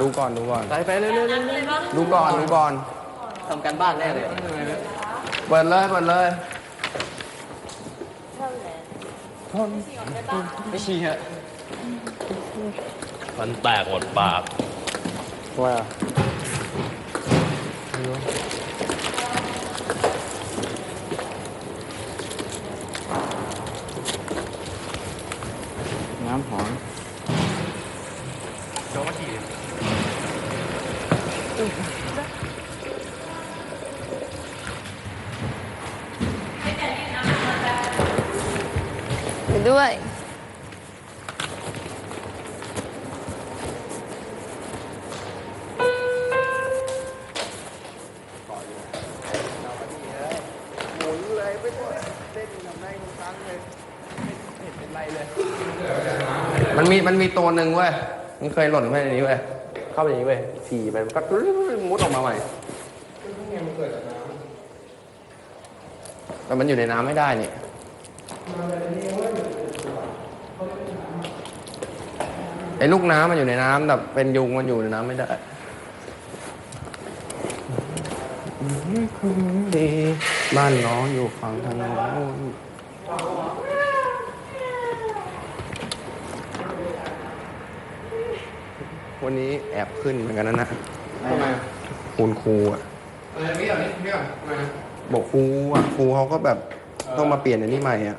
ดูก่อนดูก่อน ไปไปเร็วเร็วเร็วดูก่อนดูก่อน ทำการบ้านแน่เลย เปิดเลยเปิดเลยไม่ชี้ฮะมันแตกหมดปากว่า น้ำหอม ไปด้วย หมุนเลยไปหมดเต้นทำได้ทุกครั้งเลยไม่เห็นเป็นไรเลย มันมีมันมีตัวหนึ่งเว้ย มันเคยหล่นไปในนี้เว้ย เข้าไปในนี้เว้ยฉี่ไปมันก็มุดออกมาใหม่ข้างในมันเกิดจากน้แต่มันอยู่ในน้ำไม่ได้นี่ไอ้ลูกน้ำมันอยู่ในน้ำแต่เป็นยุงมันอยู่ในน้ำไม่ได้ดีบ้านน้องอยู่ฝั่งทางโน้น วันนี้แอบขึ้นเหมือนกันนะนะทำไมคุณครูอะอะไรนี่เหรอนี่นี่เหรอทำไมบอกครูอะครูเขาก็แบบต้องมาเปลี่ยนอันนี้ใหม่อะ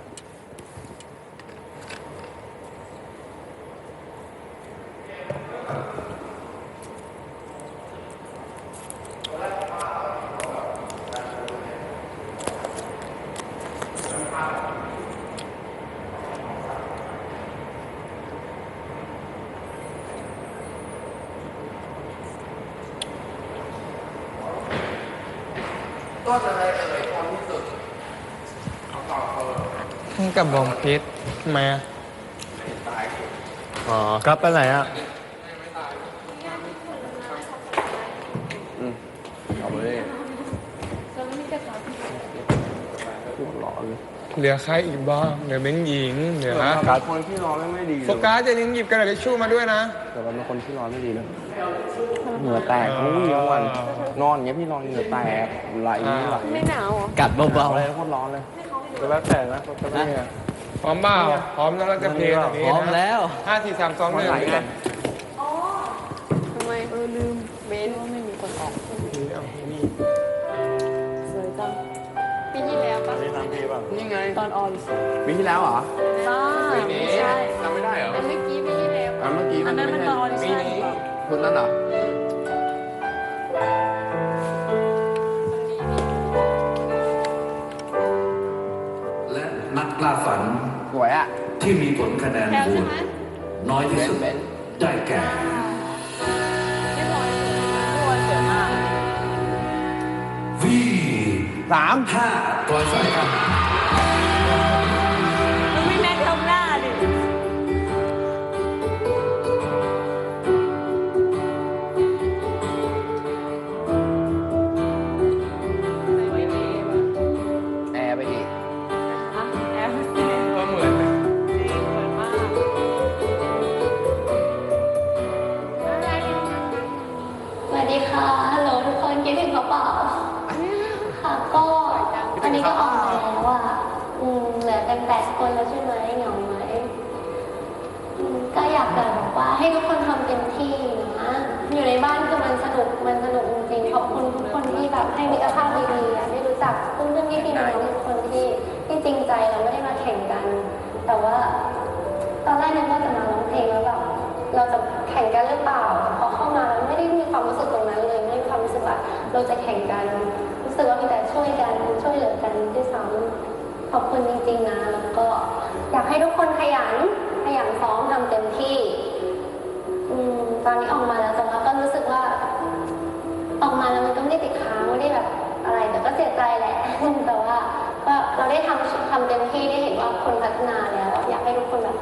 ต้นอะไรเอ่ยคนที่สุดเอาต่อเออกับบอมพิษทำไมอะตายอ๋อครับไปไหนอะอืมเอาไปเลยหัวร้อนเลยเหลือใครอีกบ้างเหลือเบนหญิงเหลือการคนที่ร้อนไม่ดีเลยโฟกัสจะยิงหยิบกระดาษทิชชู่มาด้วยนะแต่เราเป็นคนที่ร้อนไม่ดีเลยเหงื่อแตกทั้งวี่ทั้งวัน นอนอย่างเงี้ยพี่นอนเหงื่อแตกไหลไหลไม่หนาวเหรอกัดเบาอะไรโคตรร้อนเลยจะแล้วแต่นะเขาจะไม่เนี่ยพร้อมเปล่าพร้อมแล้วเราจะเพลงแบบๆนี้พร้อมนะแล้วห้าสี่สามสองหมันนึ่งไหลไงทำไมเออลืมเบนว่าไม่มีคนออกเอานี่สวยจังปีที่แล้วปะนี่ไงตอนออนปีที่แล้วเหรอบ้าไม่ใช่จำไม่ได้เหรออันเมื่อกี้ปีที่แล้วอันเมื่อกี้อันนั้นมันตอนออนปีใช่นี้คุณนั่นเหรอ นักล่าฝันสวยอะ ที่มีผลคะแนนแล้วโหใช่วตไหมน้อยที่สุดเบนได้แก่ไม่พอตัวสวยมากวีสามห้าปล่อยสายครับ ให้ทุกคนทำเต็มที่นะอยู่ในบ้านคือมันสนุกมันสนุกจริงๆขอบคุณทุกคนที่แบบให้มิตรภาพดีๆอะได้รู้จักเพื่อนๆพี่น้องทุกคนที่ที่จริงใจเราไม่ได้มาแข่งกัน แต่ว่า ตอนแรกนึกว่าจะมาร้องเพลงแล้วแบบเราจะแข่งกันหรือเปล่าพอเข้ามาแล้วไม่ได้มีความรู้สึกตรงนั้นเลยไม่ได้มีความรู้สึกว่าเราจะแข่งกันรู้สึกว่ามีแต่ช่วยกันช่วยเหลือกันด้วยซ้ำขอบคุณจริงๆนะแล้วก็อยากให้ทุกคนขยันขยันซ้อมทำเต็มที่ ตอนนี้ออกมาแล้วแต่ว่าก็รู้สึกว่า ออกมาแล้วมันก็ไม่ได้ติดค้างไม่ได้แบบอะไร แต่ก็เสียใจแหละ แต่ว่าก็เราได้ทำทำเต็มที่ได้เห็นว่าคนพัฒนาแล้ว อยากให้ทุกคนแบบ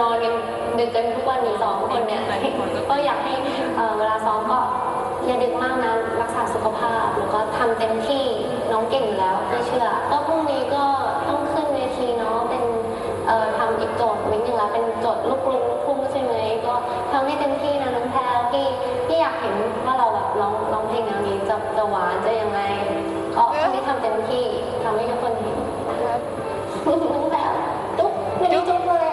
นอนกันดึกกันทุกวันนี้สองคนเนี่ยก็อยากให้เอ่อเวลาซ้อมก็อย่าดึกมากนะรักษาสุขภาพแล้วก็ทำเต็มที่น้องเก่งอยู่แล้วไม่เชื่อ ก็พรุ่งนี้ก็ต้องขึ้นเวทีเนาะเป็นเอ่อทำอีกโจทย์วิกหนึ่งแล้วเป็นโจทย์ลูกกรุงลูกทุ่งใช่ไหมก็ทำให้เต็มที่นะน้องแพลวพี่พี่อยากเห็นว่าเราแบบร้องร้องเพลงแนวนี้จะจะหวานจะยังไงก็พรุ่งนี้ทำเต็มที่ทำให้ทุกคนเห็นนะครับน้องแพลวจุ๊บไม่ได้จุ๊บเลย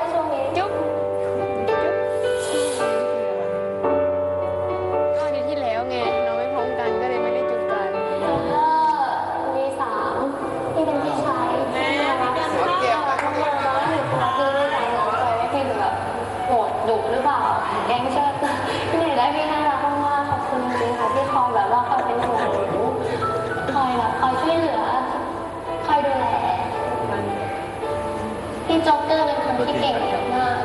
แบบคอยช่วยเหลือ คอยดูแล พี่โจ๊กเกอร์เป็นคนที่เก่งมาก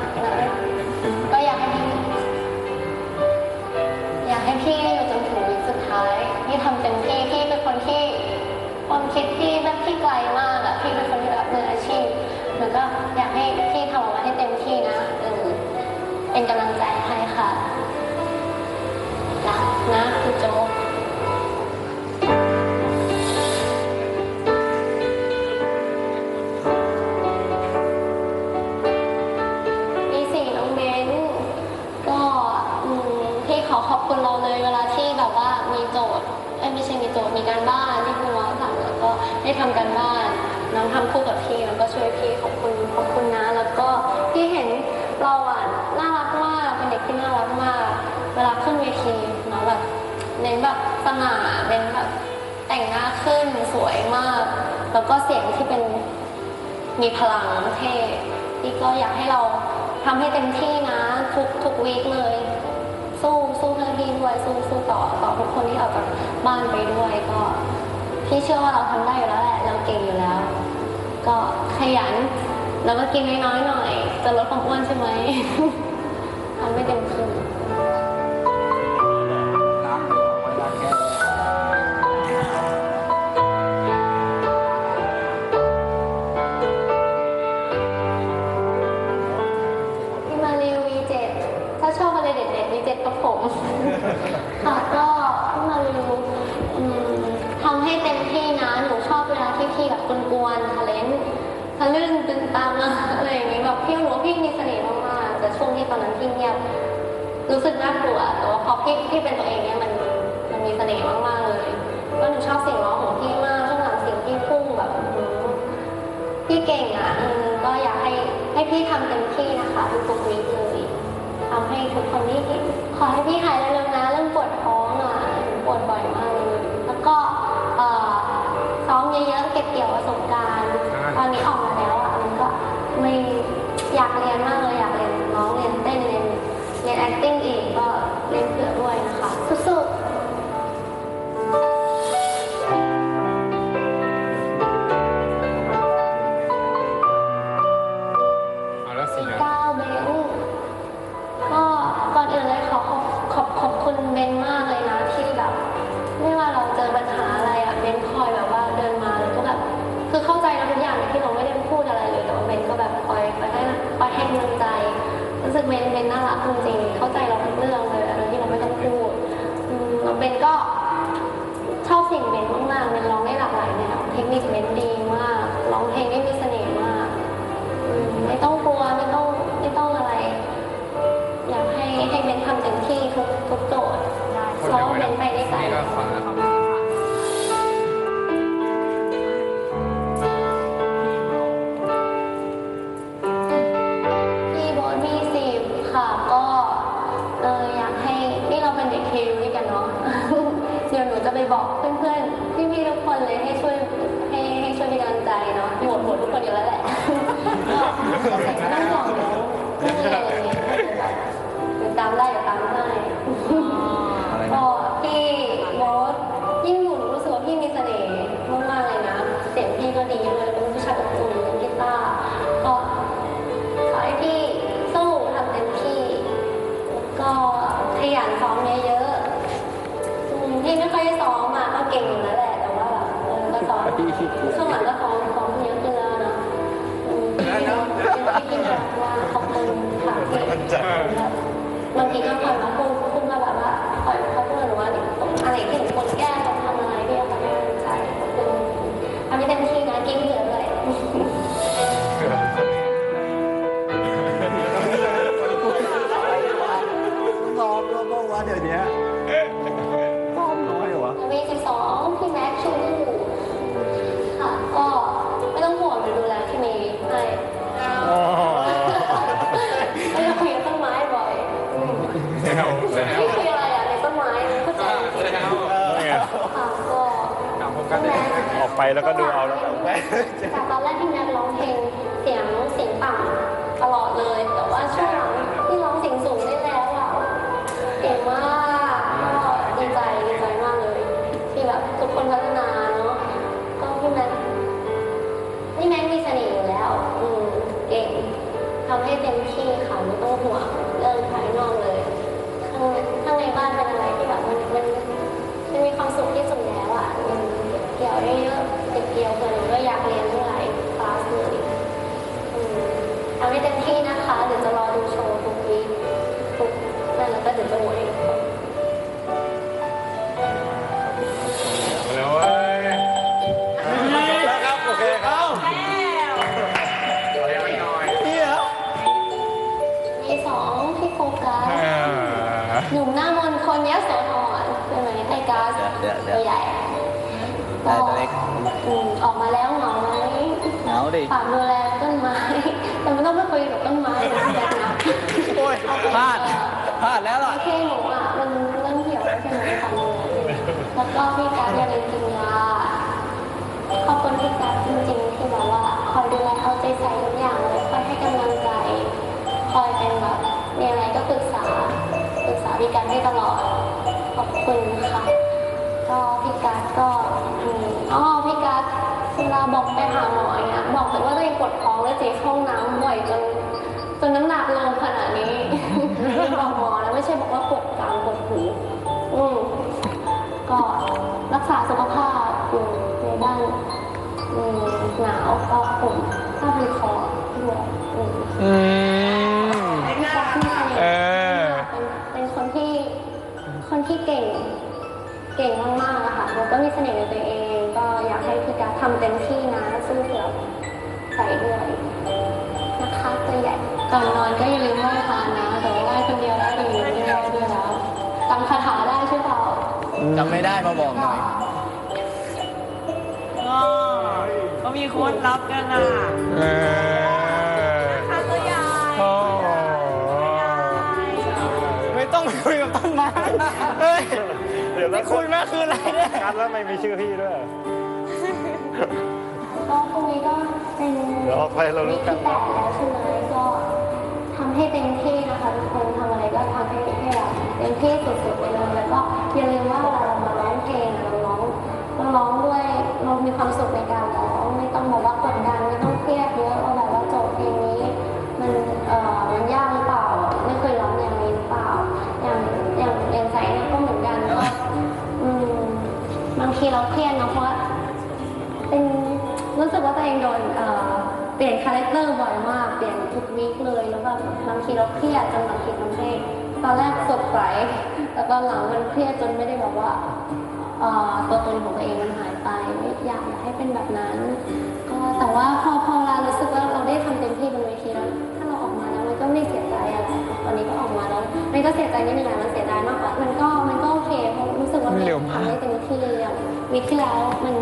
บ้านที่คุณร้องสั่งแล้วก็ได้ทำการบ้าน น้องทำคู่กับพี่แล้วก็ช่วยพี่ขอบคุณขอบคุณนะแล้วก็พี่เห็นเราอะน่ารักมากเป็นเด็กที่น่ารักมาก เวลาขึ้นเวทีเนาะแบบเน้นแบบสง่าเน้นแบบแต่งหน้าขึ้นสวยมาก แล้วก็เสียงที่เป็นมีพลังเท่พี่ก็อยากให้เราทำให้เต็มที่นะทุกทุกวีคเลย สู้สู้เพื่อพี่ด้วยสู้สู้ต่อต่อทุกคนที่ออกจากบ้านไปด้วยก็พี่เชื่อว่าเราทำได้อยู่แล้วแหละเราเก่งอยู่แล้ว ก็ขยันแล้วก็กินน้อยๆหน่อย จะลดความอ้วนใช่ไหมทำไม่เต็มที่ ทะลึ่งตึงตามอะอะไรอย่างงี้แบบพี่รู้ว่าพี่มีเสน่ห์มากๆแต่ช่วงที่ตอนนั้นพี่เงียบรู้สึกน่ากลัวแต่ว่าพอพี่พี่เป็นตัวเองเนี่ยมันมันมีเสน่ห์มากๆเลยก็หนูชอบเสียงร้องของพี่มากช่วงหลังเสียงพี่พุ่งแบบอื้อหือพี่เก่งอะเออก็อยากให้ให้พี่ทำเต็มที่นะคะทุกๆวีคเลยทำให้ทุกคนที่เห็นขอให้พี่หายเร็วๆนะเริ่มปวดท้องอะปวดบ่อยมากเลยแล้วก็เอ่อซ้อมเยอะๆเก็บเกี่ยวประสบการณ์ตอนนี้ออก ไม่อยากเรียนมากเลยอยากเรียนร้องเรียนเต้นเรียนเรียน acting อีกก็เรียนเผื่อด้วยนะคะสู้ๆเอาแล้วสิสี่นะเก้าเบนก็ก่อนอื่นเลยขอขอบขอบขอบคุณเบนมากเลยนะที่แบบไม่ว่าเราเจอปัญหาอะไรอะเบนคอยแบบว่าเดินมาแล้วก็แบบคือเข้าใจเราทุกอย่างที่เราไม่ได้ คอยให้กำลังใจ รู้สึกเบนเบนน่ารักจริงๆเข้าใจเราทุกเรื่องเลยอะไรที่เราไม่ต้องพูดอืมแล้วเบนก็ชอบเสียงเบนมากๆเบนร้องได้หลากหลายแนวเทคนิคเบนดีมาก ร้องเพลงได้มีเสน่ห์มากอืมไม่ต้องกลัว ไปแล้วก็ดูเอาแล้วกันจากตอนแรกที่แม็กร้องเพลงเสียงเสียงต่ำตลอดเลย แต่ว่าช่วงหลัง เดี๋ยวเดี๋ยว ตัวใหญ่ได้ตัวเล็ก อืมออกมาแล้วเหงาไหมเหงาดิ ฝากดูแลต้นไม้ แต่ไม่ต้องไปคุยกับต้นไม้นะอย่านะโอ้ยพลาดพลาดแล้วล่ะ โอเคหนูอะมันเริ่มเหี่ยวแล้วใช่ไหมฝากดูแลแล้วก็พี่การดอย่าลืมกินยาขอบคุณพี่การดจริงๆที่แบบว่าคอยดูแลเอาใจใส่ทุกอย่างเลยคอยให้กำลังใจ คอยเป็นแบบมีอะไรก็ปรึกษาปรึกษาพี่การให้ตลอดขอบคุณค่ะ ก็พี่การดก็อืมอ๋อพี่การดเวลาบอกไปหาหมอเนี่ยบอกแต่ว่าตัวเองปวดท้องแล้วเจ๊เข้าห้องน้ำบ่อยจนจนน้ำหนักลงขนาดนี้บอกหมอแล้วไม่ใช่บอกว่าปวดกลางปวดหูอืมก็รักษาสุขภาพอยู่ในด้านอืมหนาวก็ผมผ้าพันคอด้วยอืมอืมพี่การดที่ทำเออเป็นเป็นคนที่คนที่เก่ง เก่งมากๆอะค่ะแล้วก็มีเสน่ห์ในตัวเอง ก็อยากให้พี่การดทำเต็มที่นะสู้เสือใส่ด้วยนะคะตัวใหญ่ก่อนนอนก็อย่าลืมไหว้พระนะแต่ว่าไหว้คนเดียวได้ดีไม่ได้ด้วยแล้วจำคาถาได้ใช่เปล่าจำไม่ได้มาบอกหน่อยก็มีโค้ดลับกันอะเออค่ะตัวใหญ่โอ้ไม่ต้องไปคุยกับต้นไม้เฮ้ยเดี๋ยวแล้ว คุยแม่คืออะไรเนี่ยกันแล้วไม่มีชื่อพี่ด้วย ก็พรุ่งนี้ก็เป็นเดี๋ยวออกไปเรารู้วีคกัน ที่แปดแล้วใช่ไหมก็ทำให้เต็มที่นะคะทุกคนทำอะไรก็ทำให้ให้แบบเต็มที่สุดๆไปเลยแล้วก็อย่าลืมว่าเวลาเรามาร้องเพลงเราร้องเราร้องด้วยเรามีความสุขในการร้องไม่ต้องบอกว่ากดดันไม่ต้องเครียด เราเครียดเนอะเพราะว่าเป็นรู้สึกว่าตัวเองโดนเปลี่ยนคาแรคเตอร์บ่อยมาก เปลี่ยนทุกวีคเลยแล้วแบบบางทีเราเครียดจนบางทีทำให้ตอนแรกสดใสแต่ตอนหลังมันเครียดจนไม่ได้แบบว่าตัวตนของตัวเองมันหายไปไม่อยากอยากให้เป็นแบบนั้นก็แต่ว่าพอพอเรารู้สึกว่าเราได้ทำเต็มที่บนเวทีแล้ว กมาแล้วมันก็ไม่เสียใจอะไรตอนนี้ก็ออกมาแล้วมันก็เสียใจนิดนึงแหละมันเสียดายมากกว่ามันก็มันก็โอเคเพราะรู้สึกว่ามันทำได้เต็มที่อย่างวีคที่แล้วมัน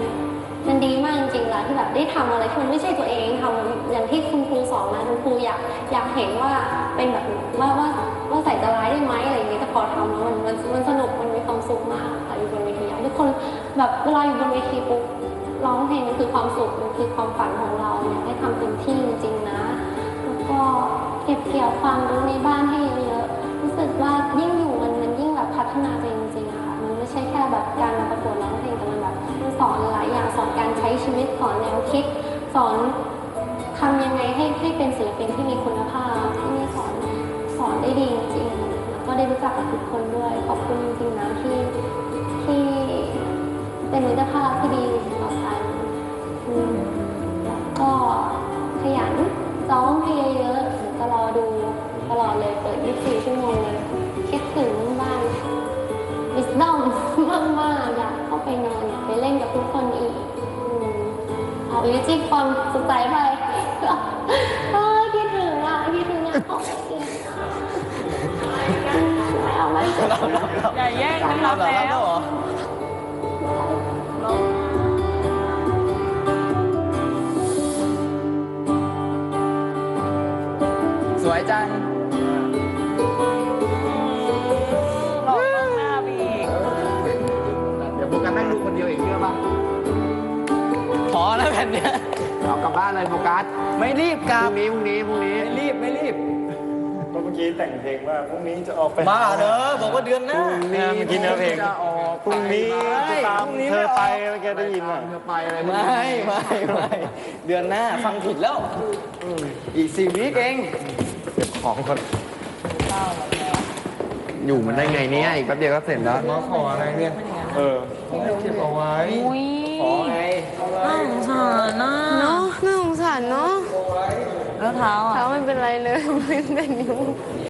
มันดีมากจริงๆล่ะที่แบบได้ทำอะไรที่มันไม่ใช่ตัวเองทำอย่างที่คุณครูสอนนะคุณครูอยากอยากเห็นว่าเป็นแบบว่าว่าว่าใส่จะร้ายได้ไหมอะไรอย่างเงี้ยแต่พอทำแล้วมันมันมันสนุกมันมีความสุขมากค่ะอยู่บนเวทีอยากให้ทุกคนแบบเวลาอยู่บนเวทีปุ๊บ ร้องเพลงมันคือความสุข มันคือความฝันของเราอยากให้ทำเต็มที่จริงๆนะ แล้วก็ เก็บเกี่ยวความรู้ในบ้านให้เยอะๆรู้สึกว่ายิ่งอยู่มันมันยิ่งแบบพัฒนาตัวเองจริงๆอะค่ะมันไม่ใช่แค่แบบการมาประกวดร้องเพลงแต่มันแบบมันสอนหลายอย่างสอนการใช้ชีวิตสอนแนวคิดสอนทำยังไงให้ให้เป็น คิดถึงอะขอกินไม่เอาไม่เอาอย่าแย่งกันรับแล้วสวยจัง หลอกน้องหน้าไปอีก เดี๋ยวโฟกัสนั่งดูคนเดียวอีกเชื่อป่ะพอแล้วแผ่นเนี้ยเอากลับบ้านเลยโฟกัสไม่รีบกพลับรุ่งนี้พรุ่งนี้พรุ่งนี้ ไม่รีบ ไม่รีบก็เมื่อกี้แต่งเพลงว่าพรุ่งนี้จะออกไปบ้าเด้อบอกว่าเดือนหน้าเนี่ยเมื่อกี้เนื้อเพลงจะออกพรุ่งนี้ไม่จะตามพรุ่งนี้เธไม่อออกไปเมื่อกี้ได้ยินอะ เธอไปอะไรไม่ไม่ไม่เดือนหน้าฟังผิดแล้ว อีกสี่วิเองของคนอยู่มันได้ไงเนี่ยอีกแป๊บเดียวก็เสร็จแล้วมาขออะไรเนี่ยเออเก็บเอาไว้ อุ้ยขอไงน่าสงสารนะเนาะน่าสงสารเนาะ แล้วเท้าอะ เท้าไม่เป็นไรเลย ไม่เป็นนิ้ว